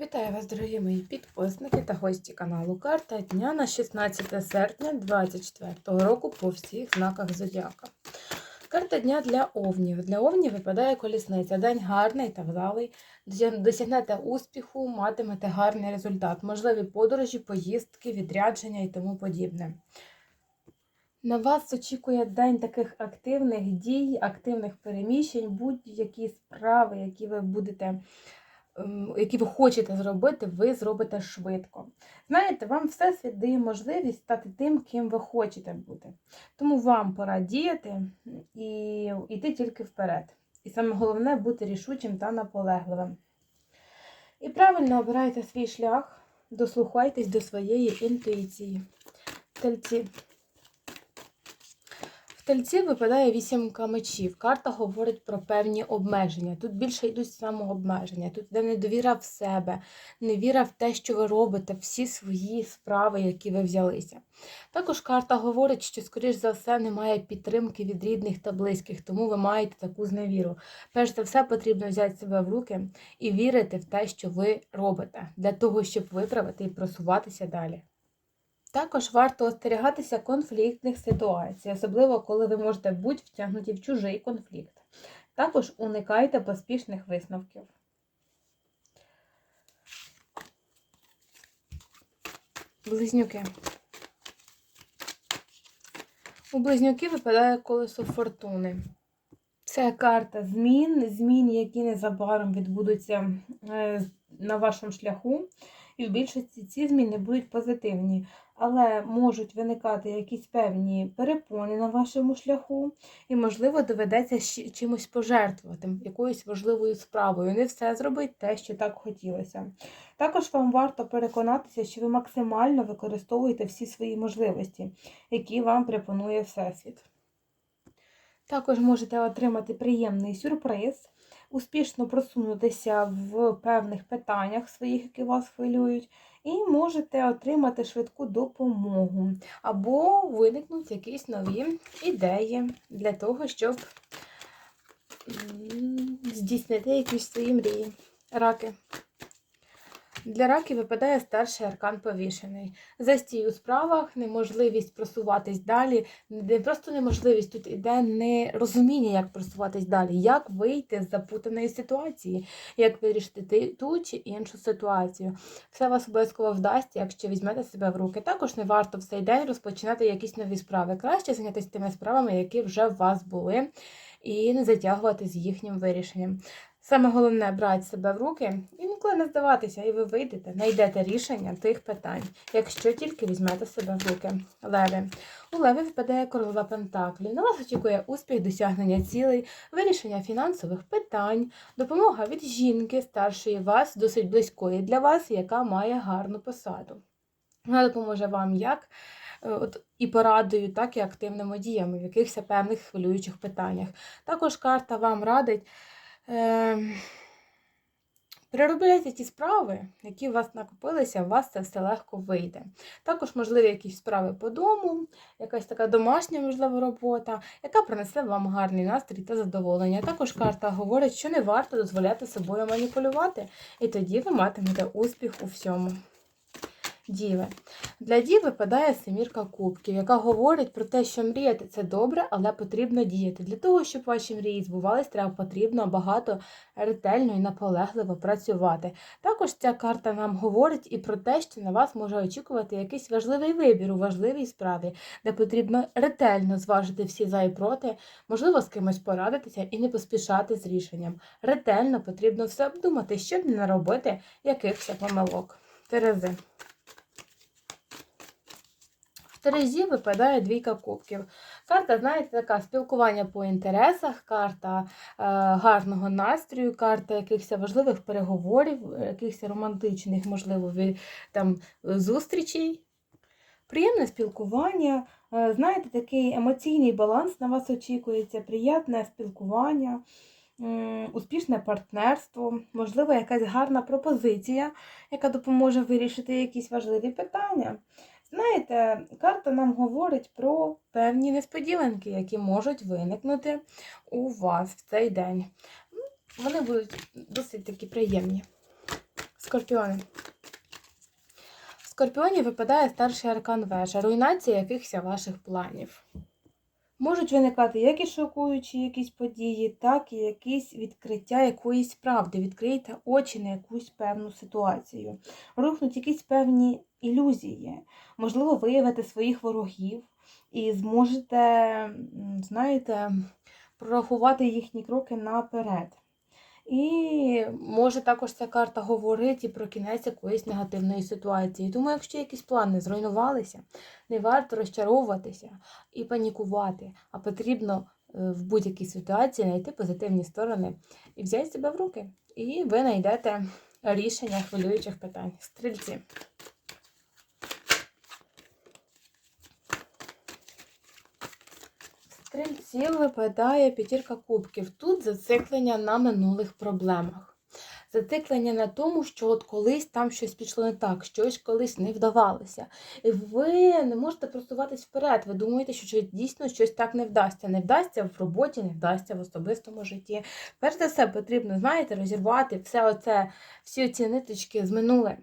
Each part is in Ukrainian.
Вітаю вас, дорогі мої підписники та гості каналу Карта дня на 16 серпня 2024 року по всіх знаках Зодіака. Карта дня для овнів. Для овнів випадає колісниця. День гарний та вдалий. Досягнете успіху, матимете гарний результат. Можливі подорожі, поїздки, відрядження і тому подібне. На вас очікує день таких активних дій, активних переміщень, будь-які справи, які ви будете які ви хочете зробити, ви зробите швидко. Знаєте, вам всесвіт дає можливість стати тим, ким ви хочете бути. Тому вам пора діяти і йти тільки вперед. І саме головне бути рішучим та наполегливим. І правильно обирайте свій шлях, дослухайтесь до своєї інтуїції. Тельці. В тельці випадає вісімка мечів. Карта говорить про певні обмеження. Тут більше йдуть самообмеження. Тут йде недовіра в себе, невіра в те, що ви робите, всі свої справи, які ви взялися. Також карта говорить, що, скоріш за все, немає підтримки від рідних та близьких, тому ви маєте таку зневіру. Перш за все, потрібно взяти себе в руки і вірити в те, що ви робите, для того, щоб виправити і просуватися далі. Також варто остерігатися конфліктних ситуацій, особливо коли ви можете бути втягнуті в чужий конфлікт. Також уникайте поспішних висновків. Близнюки. У близнюки випадає колесо фортуни. Це карта змін, змін, які незабаром відбудуться е, на вашому шляху. І в більшості ці зміни будуть позитивні, але можуть виникати якісь певні перепони на вашому шляху, і, можливо, доведеться чимось пожертвувати, якоюсь важливою справою. Не все зробить те, що так хотілося. Також вам варто переконатися, що ви максимально використовуєте всі свої можливості, які вам пропонує Всесвіт. Також можете отримати приємний сюрприз успішно просунутися в певних питаннях своїх, які вас хвилюють, і можете отримати швидку допомогу, або виникнуть якісь нові ідеї для того, щоб здійснити якісь свої мрії. Раки. Для раків випадає старший аркан повішений. Застій у справах, неможливість просуватись далі, не просто неможливість, тут іде нерозуміння, як просуватись далі, як вийти з запутаної ситуації, як вирішити ту чи іншу ситуацію. Все вас обов'язково вдасться, якщо візьмете себе в руки. Також не варто в цей день розпочинати якісь нові справи. Краще зайнятися тими справами, які вже в вас були, і не затягувати з їхнім вирішенням. Саме головне брати себе в руки і ніколи не здаватися, і ви вийдете, знайдете рішення тих питань, якщо тільки візьмете себе в руки. Леви. У Леви випадає королева Пентаклі. На вас очікує успіх, досягнення цілей, вирішення фінансових питань, допомога від жінки, старшої вас, досить близької для вас, яка має гарну посаду. Вона допоможе вам як от, і порадою, так і активними діями в якихось певних хвилюючих питаннях. Також карта вам радить. Е, Переробляйте ті справи, які у вас накопилися, у вас це все легко вийде. Також, можливі, якісь справи по дому, якась така домашня, можливо, робота, яка принесе вам гарний настрій та задоволення. Також карта говорить, що не варто дозволяти собою маніпулювати, і тоді ви матимете успіх у всьому. Діви. Для дів випадає семірка кубків, яка говорить про те, що мріяти це добре, але потрібно діяти. Для того, щоб ваші мрії збувались, треба потрібно багато ретельно і наполегливо працювати. Також ця карта нам говорить і про те, що на вас може очікувати якийсь важливий вибір у важливій справі, де потрібно ретельно зважити всі за і проти, можливо, з кимось порадитися і не поспішати з рішенням. Ретельно потрібно все обдумати, щоб не наробити якихось помилок. Терези. Терезі випадає двійка кубків. Карта, знаєте, така спілкування по інтересах, карта е, гарного настрою, карта якихось важливих переговорів, якихось романтичних, можливо, там, зустрічей. Приємне спілкування, е, знаєте, такий емоційний баланс на вас очікується, приємне спілкування. Успішне партнерство, можливо, якась гарна пропозиція, яка допоможе вирішити якісь важливі питання. Знаєте, карта нам говорить про певні несподіванки, які можуть виникнути у вас в цей день. Вони будуть досить такі приємні. Скорпіони. В Скорпіоні випадає старший аркан вежа, руйнація якихось ваших планів. Можуть виникати як і шокуючі якісь події, так і якісь відкриття якоїсь правди. Відкрийте очі на якусь певну ситуацію. Рухнуть якісь певні ілюзії. Можливо, виявите своїх ворогів і зможете, знаєте, прорахувати їхні кроки наперед. І може також ця карта говорить і про кінець якоїсь негативної ситуації. Тому, якщо якісь плани зруйнувалися, не варто розчаровуватися і панікувати, а потрібно е, в будь-якій ситуації знайти позитивні сторони і взяти себе в руки. І ви знайдете рішення хвилюючих питань. Стрільці. Стрільців випадає п'ятірка кубків. Тут зациклення на минулих проблемах. Зациклення на тому, що от колись там щось пішло не так, щось колись не вдавалося. І ви не можете просуватись вперед. Ви думаєте, що дійсно щось так не вдасться. Не вдасться в роботі, не вдасться в особистому житті. Перш за все, потрібно, знаєте, розірвати все оце, всі ці ниточки з минулим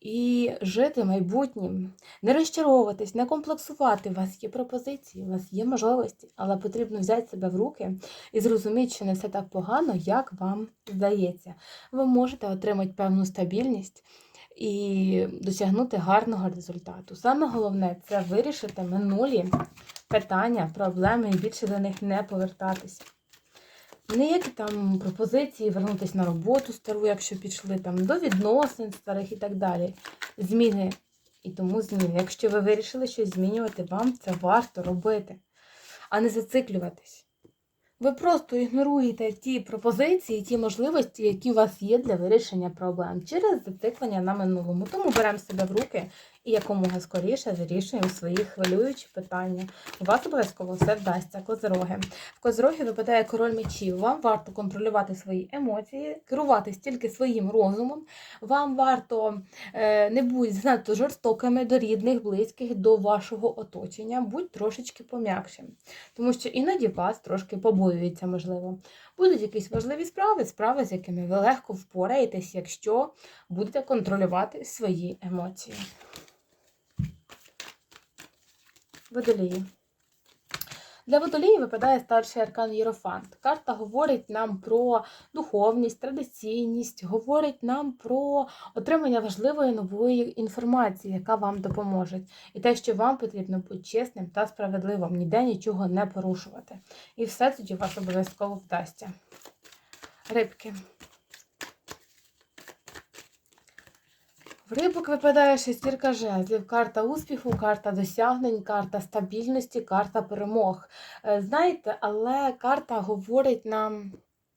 і жити майбутнім. Не розчаровуватись, не комплексувати. У вас є пропозиції, у вас є можливості, але потрібно взяти себе в руки і зрозуміти, що не все так погано, як вам здається. Ви можете отримати певну стабільність і досягнути гарного результату. Саме головне це вирішити минулі питання, проблеми і більше до них не повертатися. Ніякі там пропозиції вернутися на роботу стару, якщо пішли там до відносин старих і так далі. Зміни і тому зміни. Якщо ви вирішили щось змінювати, вам це варто робити, а не зациклюватись. Ви просто ігноруєте ті пропозиції, ті можливості, які у вас є для вирішення проблем через зациклення на минулому. Тому беремо себе в руки і якомога скоріше вирішуємо свої хвилюючі питання. У вас обов'язково все вдасться. Козироги. В козироги випадає король мечів. Вам варто контролювати свої емоції, керуватись тільки своїм розумом. Вам варто е, не бути занадто жорстокими до рідних, близьких, до вашого оточення. Будь трошечки пом'якшим. Тому що іноді вас трошки побоюється, можливо. Будуть якісь важливі справи, справи, з якими ви легко впораєтесь, якщо будете контролювати свої емоції. Водолії. Для водолії випадає старший аркан Єрофант. Карта говорить нам про духовність, традиційність, говорить нам про отримання важливої нової інформації, яка вам допоможе. І те, що вам потрібно бути чесним та справедливим, ніде нічого не порушувати. І все тоді у вас обов'язково вдасться. Рибки. В рибок випадає шестірка жезлів, карта успіху, карта досягнень, карта стабільності, карта перемог. Е, Знаєте, але карта говорить нам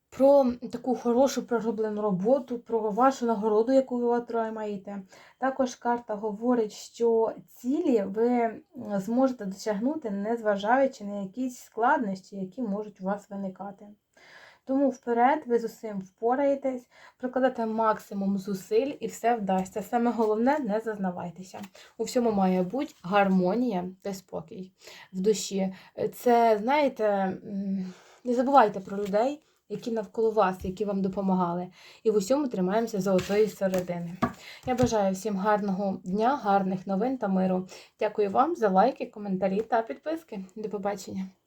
про таку хорошу пророблену роботу, про вашу нагороду, яку ви отримаєте. Також карта говорить, що цілі ви зможете досягнути, незважаючи на якісь складнощі, які можуть у вас виникати. Тому вперед ви з усім впораєтесь, прикладете максимум зусиль і все вдасться. Саме головне, не зазнавайтеся. У всьому має бути гармонія та спокій в душі. Це, знаєте, не забувайте про людей, які навколо вас, які вам допомагали. І в усьому тримаємося золотої середини. Я бажаю всім гарного дня, гарних новин та миру. Дякую вам за лайки, коментарі та підписки. До побачення!